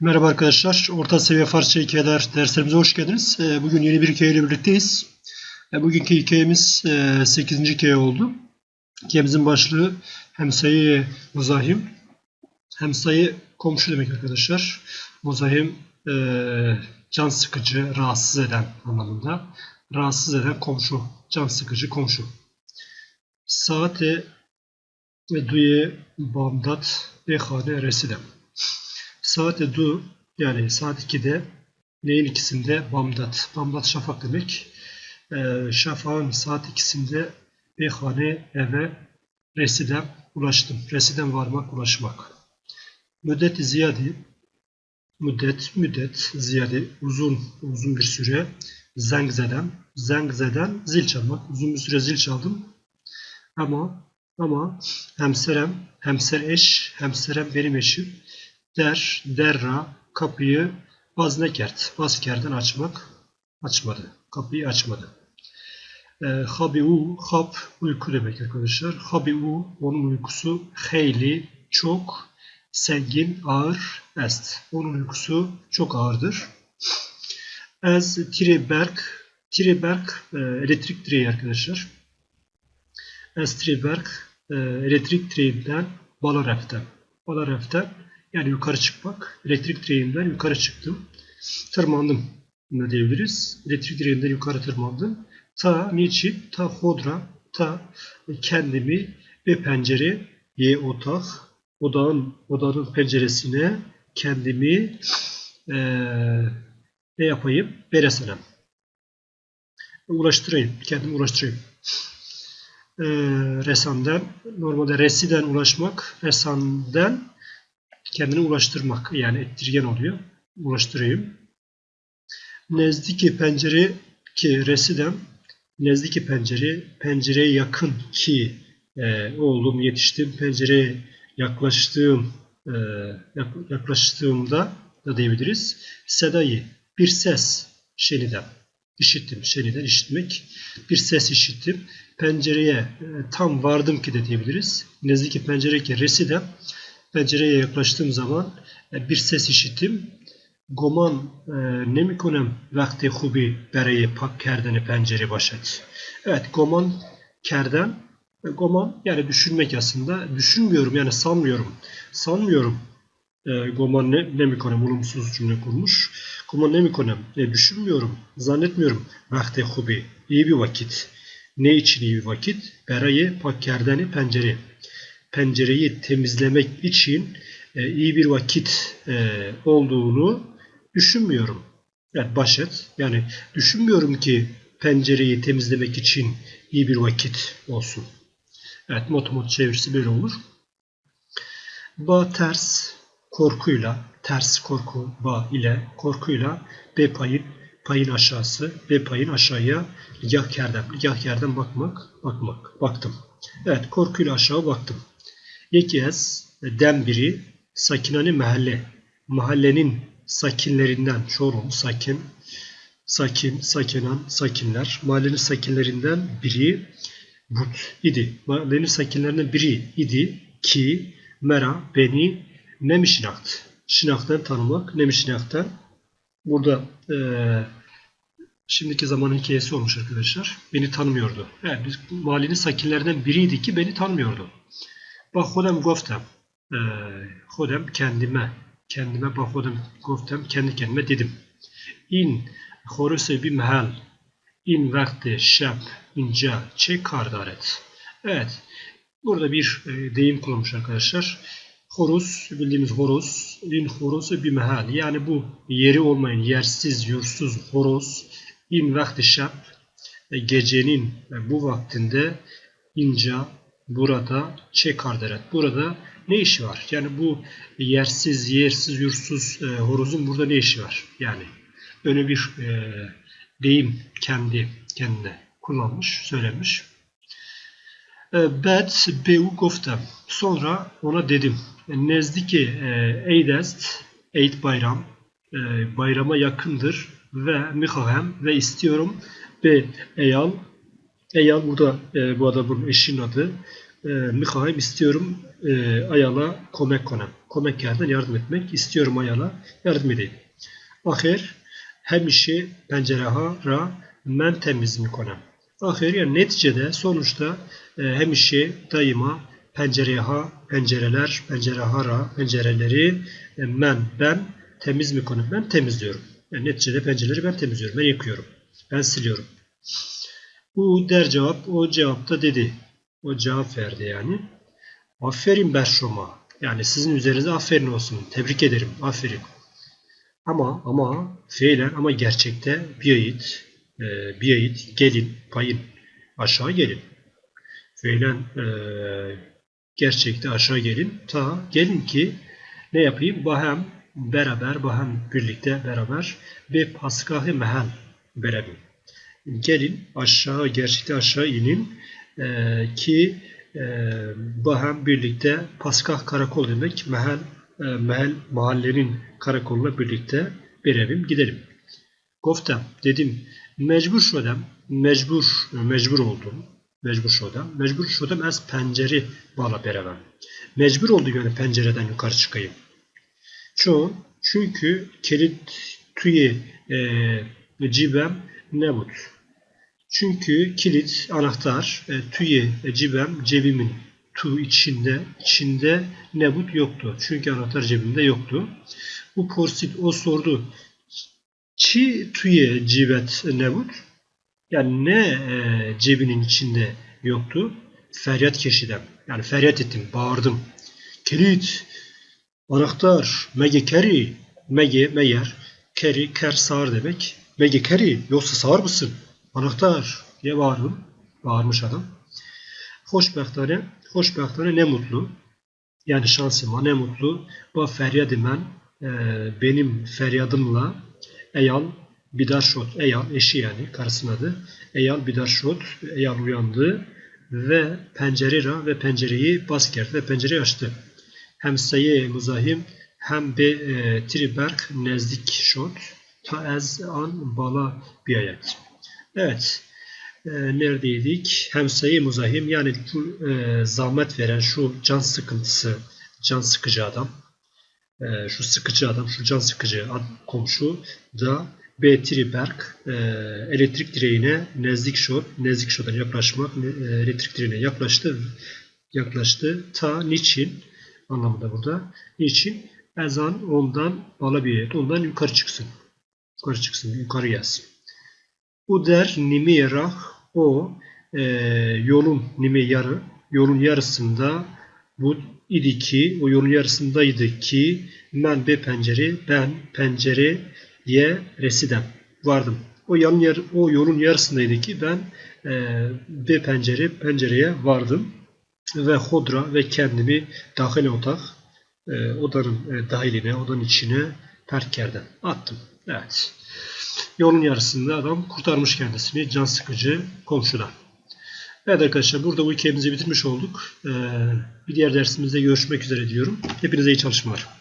Merhaba arkadaşlar. Orta seviye Farsça hikayeler derslerimize hoş geldiniz. Ee, Bugün yeni bir hikayeyle birlikteyiz. Ee, Bugünkü hikayemiz 8. hikaye oldu. Hikayemizin başlığı hem sayı muzahim hem komşu demek arkadaşlar. Muzahim e, can sıkıcı, rahatsız eden anlamında. Rahatsız eden komşu, can sıkıcı komşu. Saate ve duye bamdat ve hane residem. Saat du yani saat 2'de neyin ikisinde? Bamdat. Bamdat şafak demek. Ee, şafağın saat ikisinde beyhane eve residen ulaştım. Residen varmak, ulaşmak. Müddet ziyadi müddet, müddet ziyadi uzun, uzun bir süre zengzeden, zengzeden zil çalmak. Uzun bir süre zil çaldım. Ama ama hemserem, hemser eş, hemserem benim eşim der, derra kapıyı vaznekert, vaskerden açmak açmadı. Kapıyı açmadı. E, habiu, hab uyku demek arkadaşlar. Habiu onun uykusu hayli, çok, sengin, ağır, est. Onun uykusu çok ağırdır. Ez Triberg, Triberg e, elektrik direği arkadaşlar. Ez Triberg e, elektrik direğinden Balaref'ten. Balaref'ten yani yukarı çıkmak. Elektrik direğinden yukarı çıktım. Tırmandım ne diyebiliriz. Elektrik direğinden yukarı tırmandım. Ta niçin? Ta hodra, ta kendimi ve pencereye otak, odağın, odağın penceresine kendimi ee, ne yapayım? Beresenem. Ulaştırayım. Kendimi ulaştırayım. Ee, resandan, normalde residen ulaşmak, resandan kendini ulaştırmak yani ettirgen oluyor. Ulaştırayım. Nezdiki pencere ki residem nezdiki pencere pencereye yakın ki e, oldum yetiştim pencereye yaklaştığım e, yaklaştığımda da diyebiliriz. Sedayı bir ses şeniden işittim. Şeniden işitmek. Bir ses işittim. Pencereye e, tam vardım ki de diyebiliriz. Nezdiki pencere ki residem pencereye yaklaştığım zaman e, bir ses işittim. Goman e, nemikonem vakti hubi bereyi pak kerdeni pencere başet. Evet goman kerden e, goman yani düşünmek aslında. Düşünmüyorum yani sanmıyorum. Sanmıyorum. Goman ne, nemikonem olumsuz cümle kurmuş. Goman nemikonem e, düşünmüyorum. Zannetmiyorum. Vakti hubi iyi bir vakit. Ne için iyi bir vakit? Bereyi pak kerdeni pencere pencereyi temizlemek için e, iyi bir vakit e, olduğunu düşünmüyorum. Yani başet. Yani düşünmüyorum ki pencereyi temizlemek için iyi bir vakit olsun. Evet motomot çevirisi böyle olur. Ba ters korkuyla, ters korku ba ile korkuyla B payın payın aşağısı, B payın aşağıya ligah yerden, ligah yerden bakmak, bakmak, baktım. Evet korkuyla aşağı baktım. Yeki ez den biri sakinani mahalle. Mahallenin sakinlerinden çorum sakin. Sakin, sakinan, sakinler. Mahallenin sakinlerinden biri but idi. Mahallenin sakinlerinden biri idi ki mera beni nemi şinakt. Şinaktan tanımak, nemi şinaktan. Burada e, şimdiki zamanın hikayesi olmuş arkadaşlar. Beni tanımıyordu. Yani mahallenin sakinlerinden biriydi ki beni tanımıyordu. با خودم گفتم خودم kendime kendime با خودم گفتم kendi kendime dedim. این خروس bir محل این وقت شب اینجا çe kar daret. Evet. Burada bir e, deyim kullanmış arkadaşlar. Horus, bildiğimiz horus, in horosu bir mehal. Yani bu yeri olmayan, yersiz, yursuz horoz, in vakti şab, e, gecenin e, bu vaktinde inca, burada çekarderet. Burada ne işi var? Yani bu yersiz, yersiz, yursuz e, horozun burada ne işi var? Yani öyle bir e, deyim kendi kendine kullanmış, söylemiş. E, bet beu goftem. Sonra ona dedim. Nezdiki e, eydest, eid bayram, e, bayrama yakındır ve mihahem ve istiyorum ve eyal Eyal burada e, bu adamın eşinin adı. e, Mikhail istiyorum e, Ayala komek konem. Komek yerden yardım etmek. istiyorum Ayala yardım edeyim. Ahir hemişe pencereha ra men temiz mi konem. Ahir yani neticede sonuçta e, hemişe daima pencereha pencereler pencerehara pencereleri e, men ben temiz mi konem. Ben temizliyorum. Yani neticede pencereleri ben temizliyorum. Ben yıkıyorum. Ben siliyorum. Bu der cevap o cevapta dedi. O cevap verdi yani. Aferin Berşoma. Yani sizin üzerinize aferin olsun. Tebrik ederim. Aferin. Ama ama fiilen ama gerçekte biyayit e, biyayit gelin payın aşağı gelin. Fiilen e, gerçekte aşağı gelin. Ta gelin ki ne yapayım? Bahem beraber, bahem birlikte beraber ve paskahı mehal beraber. Gelin aşağı, gerçekte aşağı inin e, ki e, bahem birlikte paskah karakol demek. Mehal, e, mehal mahallenin karakoluna birlikte berabim gidelim. Goftem dedim mecbur şodem mecbur mecbur oldum mecbur şodem mecbur şodem az pencere bağla beraber mecbur oldum yani pencereden yukarı çıkayım çoğu çünkü kilit tüye e, cibem nebut çünkü kilit anahtar e, tüye e, cibem cebimin tu içinde içinde nebut yoktu çünkü anahtar cebimde yoktu bu porsit o sordu Çi tüye cibet nebut yani ne e, cebinin içinde yoktu? Feryat keşidem. Yani feryat ettim, bağırdım. Kilit, anahtar, mege keri, mege meyer, keri, ker sağır demek. Mege keri, yoksa sağır mısın? Anahtar diye bağırdım. Bağırmış adam. Hoşbehtane, hoşbehtane ne mutlu. Yani şansıma ne mutlu. Bu feryadımen e, benim feryadımla Eyal Bidarşot, Eyal eşi yani karısının adı. Eyal Bidarşot, Eyal uyandı ve pencerera ve pencereyi bas geldi ve pencereyi açtı. Hem sayı muzahim hem be e, triberg nezdik şot ta ez an bala biayet. Evet. E, neredeydik? Hem sayı muzahim yani şu e, zahmet veren şu can sıkıntısı, can sıkıcı adam e, şu sıkıcı adam, şu can sıkıcı komşu da B. Triberg e, elektrik direğine nezdik şot, nezdik şotan yaklaşmak, elektrik direğine yaklaştı, yaklaştı. Ta niçin anlamında burada. Niçin? Ezan ondan alabilir. Ondan yukarı çıksın. Yukarı çıksın, yukarı gelsin. Bu der nimi rah o e, yolun nimi yarı, yolun yarısında bu idi ki, o yolun yarısındaydı ki men be pencere, ben pencereye residem vardım. O yolun, yar, o yolun yarısındaydı ki ben e, be pencere, pencereye vardım ve hodra ve kendimi dahil otak e, odanın e, dahiline, odanın içine perkerden attım. Evet. Yolun yarısında adam kurtarmış kendisini can sıkıcı komşudan. Evet arkadaşlar burada bu hikayemizi bitirmiş olduk. Ee, bir diğer dersimizde görüşmek üzere diyorum. Hepinize iyi çalışmalar.